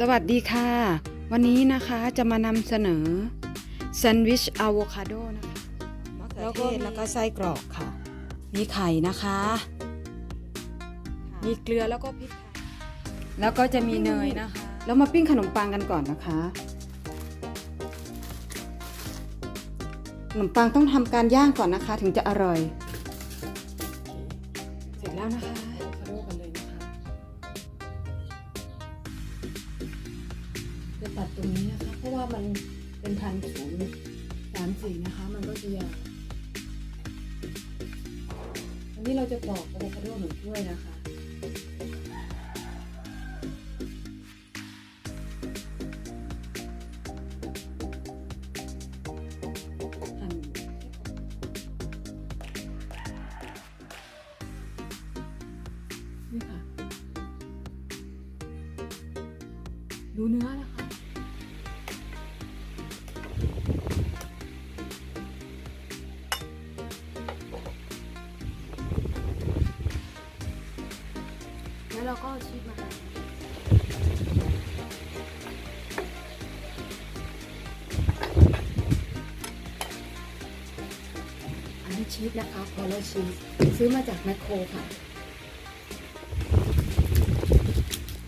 สวัสดีค่ะ วันนี้นะคะจะมานำเสนอแซนด์วิชอะโวคาโดนะคะแล้วก็แล้วก็ไส้กรอกค่ะ มีไข่นะคะ มีเกลือแล้วก็พริกไทยแล้วก็จะมีเนยนะคะแล้วมาปิ้งขนมปังกันก่อนนะคะ ขนมปังต้องทำการย่างก่อนนะคะ ถึงจะอร่อย เสร็จแล้วนะคะ ตัดตรงนี้นะคะ เพราะว่ามันเป็นพันศูนย์สามสี่นะคะ มันก็จะยาวอันนี้เราจะปอกอะโวคาโดหนึ่งถ้วยนะคะนี่ค่ะดูเนื้อนะคะ ก็เอาชีสมาหั่นอันนี้ชีสนะคะพอแล้วชีสซื้อมาจากแมคโครค่ะ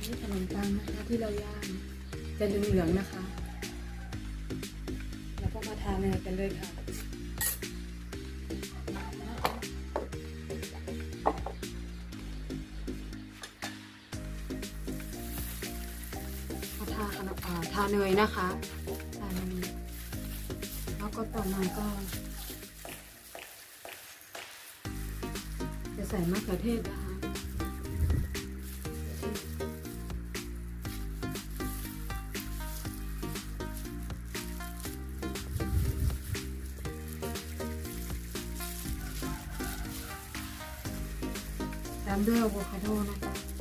นี่ขนมปังนะคะที่เราย่างจะเหลืองๆนะคะ แล้วก็มาทานเนกันเลยค่ะาทาขนาทาเนยนะคะทาเนยแล้วก็ต่อมาก็ จะใส่มะเขือเทศนะคะตามด้วยอะโวคาโดนะคะ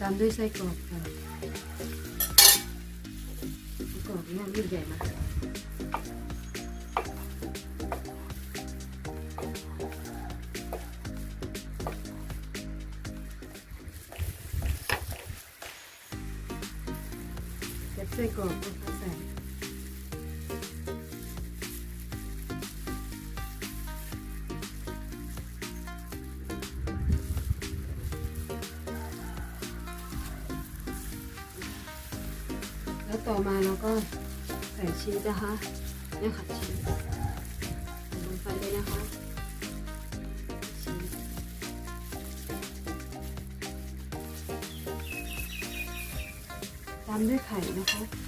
ตามด้วยไส้กรอกค่ะไส้กรอกเนี่ยลูกใหญ่มากเก็บไส้กรอกก็ใส่แต่อมาเราก็ใส่ชีสนะคะเนี่ยค่ะชีสใส่ลงไปเลยนะคะชีสตามด้วยไข่นะคะ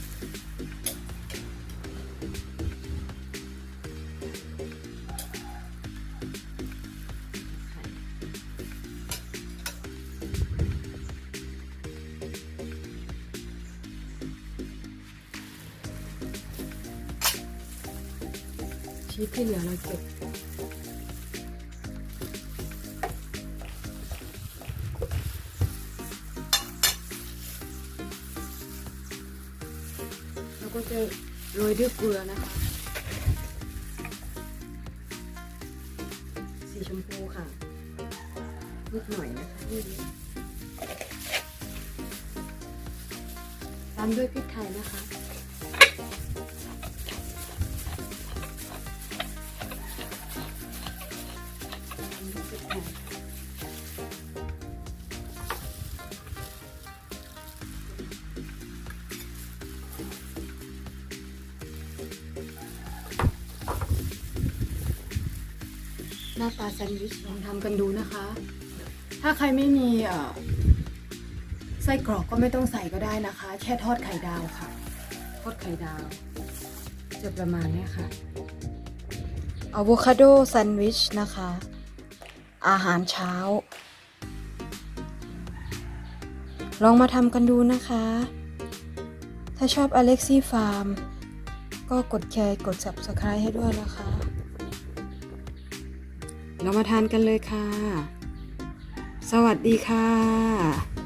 ชีสที่เหลือเราเก็บแล้วก็จะโรยด้วยเกลือนะคะ สีชมพูค่ะ นิดหน่อยนะคะนิดตามด้วยพริกไทยนะคะ หน้าตาแซนด์วิชลองทำกันดูนะคะ ถ้าใครไม่มีไส้กรอกก็ไม่ต้องใส่ก็ได้นะคะ แค่ทอดไข่ดาวค่ะ ทอดไข่ดาว จะประมาณนี้ค่ะอะโวคาโดแซนด์วิชนะคะ อาหารเช้า ลองมาทำกันดูนะคะ ถ้าชอบอเล็กซี่ฟาร์มก็กดแชร์กด Subscribe ให้ด้วยนะคะ เรามาทานกันเลยค่ะ สวัสดีค่ะ